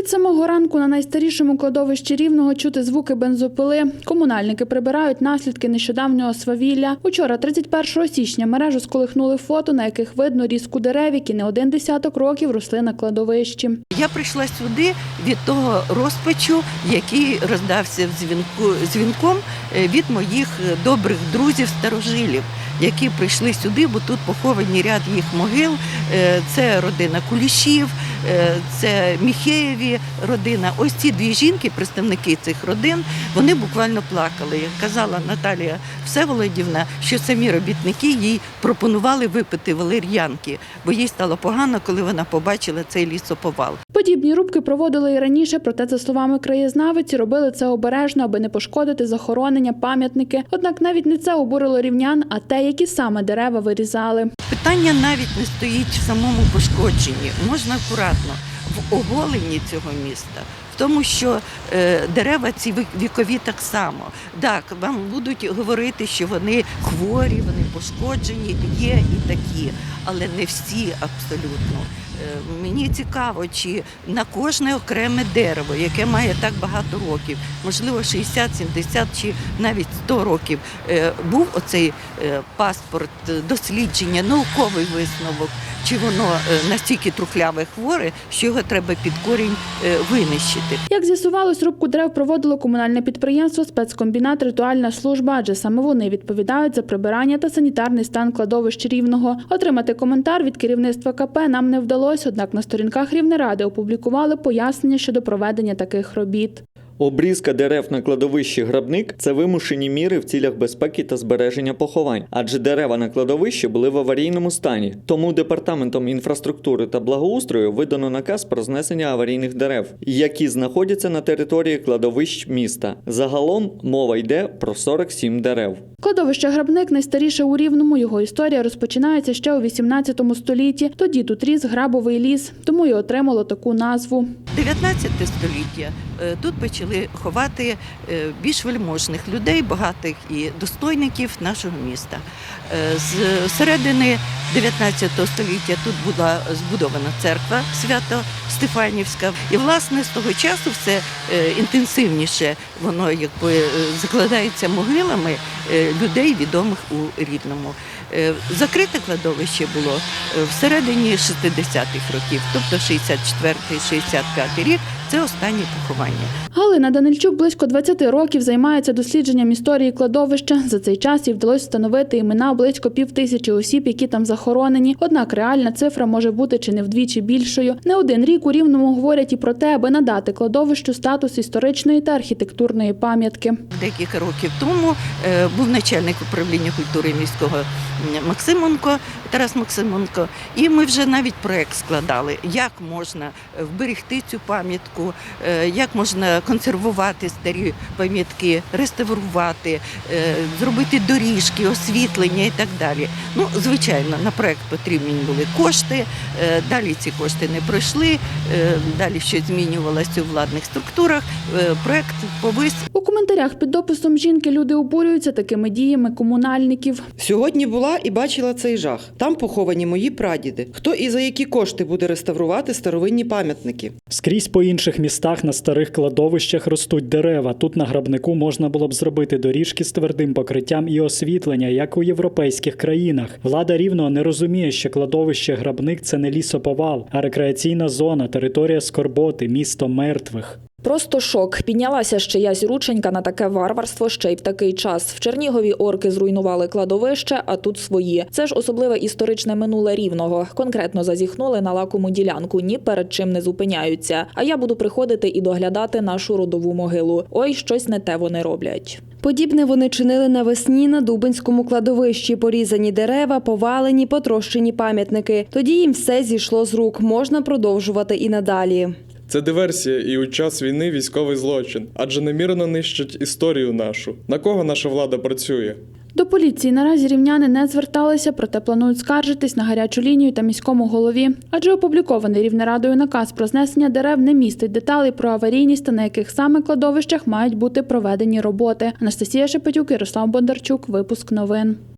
Від самого ранку на найстарішому кладовищі рівного чути звуки бензопили. Комунальники прибирають наслідки нещодавнього свавілля. Учора, 31 січня, мережу сколихнули фото, на яких видно різку дерев, які не один десяток років росли на кладовищі. Я прийшла сюди від того розпачу, який роздався в дзвінку, дзвінком е, від моїх е, добрих друзів старожилів, які прийшли сюди, бо тут поховані ряд їх могил. Е, Це родина Кулішів, це Міхеєві родина. Ось ці дві жінки, представники цих родин, вони буквально плакали. Казала Наталія Всеволодівна, що самі робітники їй пропонували випити валер'янки, бо їй стало погано, коли вона побачила цей лісоповал. Подібні рубки проводили і раніше, проте, за словами краєзнавиці, робили це обережно, аби не пошкодити захоронення, пам'ятники. Однак навіть не це обурило рівнян, а те, які саме дерева вирізали. Питання навіть не стоїть в самому пошкодженні. Можна акуратно в оголенні цього міста. В тому, що е, дерева ці вікові так само. Так, вам будуть говорити, що вони хворі, вони пошкоджені, є і такі, але не всі абсолютно. Е, Мені цікаво, чи на кожне окреме дерево, яке має так багато років, можливо, 60, 70 чи навіть 100 років, е, був оцей е, паспорт, дослідження, науковий висновок, чи воно настільки трухляве хворе, що його треба під корінь винищити. Як з'ясувалось, рубку дерев проводило комунальне підприємство спецкомбінат Ритуальна служба, адже саме вони відповідають за прибирання та санітарний стан кладовищ рівного. Отримати коментар від керівництва КП нам не вдалося, однак на сторінках Рівнеради опублікували пояснення щодо проведення таких робіт. Обрізка дерев на кладовищі грабник це вимушені міри в цілях безпеки та збереження поховань, адже дерева на кладовищі були в аварійному стані. Тому департаментом інфраструктури та благоустрою видано наказ про знесення аварійних дерев, які знаходяться на території кладовищ міста. Загалом мова йде про 47 дерев. Кладовище Грабник найстаріше у Рівному. Його історія розпочинається ще у 18 столітті. Тоді тут ріс грабовий ліс, тому й отримало таку назву. 19 століття е, тут почали ховати е, більш вельможних людей, багатих і достойників нашого міста. Е, З середини 19 століття тут була збудована церква свято Стефанівська. І власне з того часу все інтенсивніше воно якби закладається могилами людей, відомих у Рівному. Е, Закрите кладовище було е, всередині 60-х років, тобто 64-65 рік це останні поховання. Галина Данильчук близько 20 років займається дослідженням історії кладовища. За цей час їй вдалося встановити імена близько пів тисячі осіб, які там захоронені. Однак реальна цифра може бути чи не вдвічі більшою. Не один рік у рівному говорять і про те, аби надати кладовищу статус історичної та архітектурної пам'ятки. Декілька років тому е, був начальник управління культури міського м, Максименко, Тарас Максименко, і ми вже навіть проект складали, як можна е, вберегти цю пам'ятку, е, як можна консервувати старі пам'ятки, реставрувати, е, зробити доріжки, освітлення і так далі. Ну, звичайно, на проект потрібні були кошти. е, Далі ці кошти не пройшли, далі щось змінювалося у владних структурах. Проект повис У коментарях під дописом жінки люди обурюються такими діями комунальників. Сьогодні була і бачила цей жах. Там поховані мої прадіди. Хто і за які кошти буде реставрувати старовинні пам'ятники? Скрізь по інших містах на старих кладовищах ростуть дерева. Тут на грабнику можна було б зробити доріжки з твердим покриттям і освітлення, як у європейських країнах. Влада рівно не розуміє, що кладовище грабник це не лісоповал, а рекреаційна зона, територія скорботи, місто мертвих. Просто шок. Піднялася ще ясь рученька на таке варварство ще й в такий час. В Чернігові орки зруйнували кладовище, а тут свої. Це ж особливе історичне минуле рівного. Конкретно зазіхнули на лакому ділянку, ні перед чим не зупиняються. А я буду приходити і доглядати нашу родову могилу. Ой, щось не те вони роблять. Подібне вони чинили навесні на Дубинському кладовищі. Порізані дерева, повалені, потрощені пам'ятники. Тоді їм все зійшло з рук. Можна продовжувати і надалі. Це диверсія і у час війни військовий злочин, адже намірено нищать історію нашу. На кого наша влада працює? До поліції наразі рівняни не зверталися, проте планують скаржитись на гарячу лінію та міському голові. Адже опублікований рівнерадою наказ про знесення дерев не містить деталей про аварійність та на яких саме кладовищах мають бути проведені роботи. Анастасія Шепетюк, Ярослав Бондарчук. Випуск новин.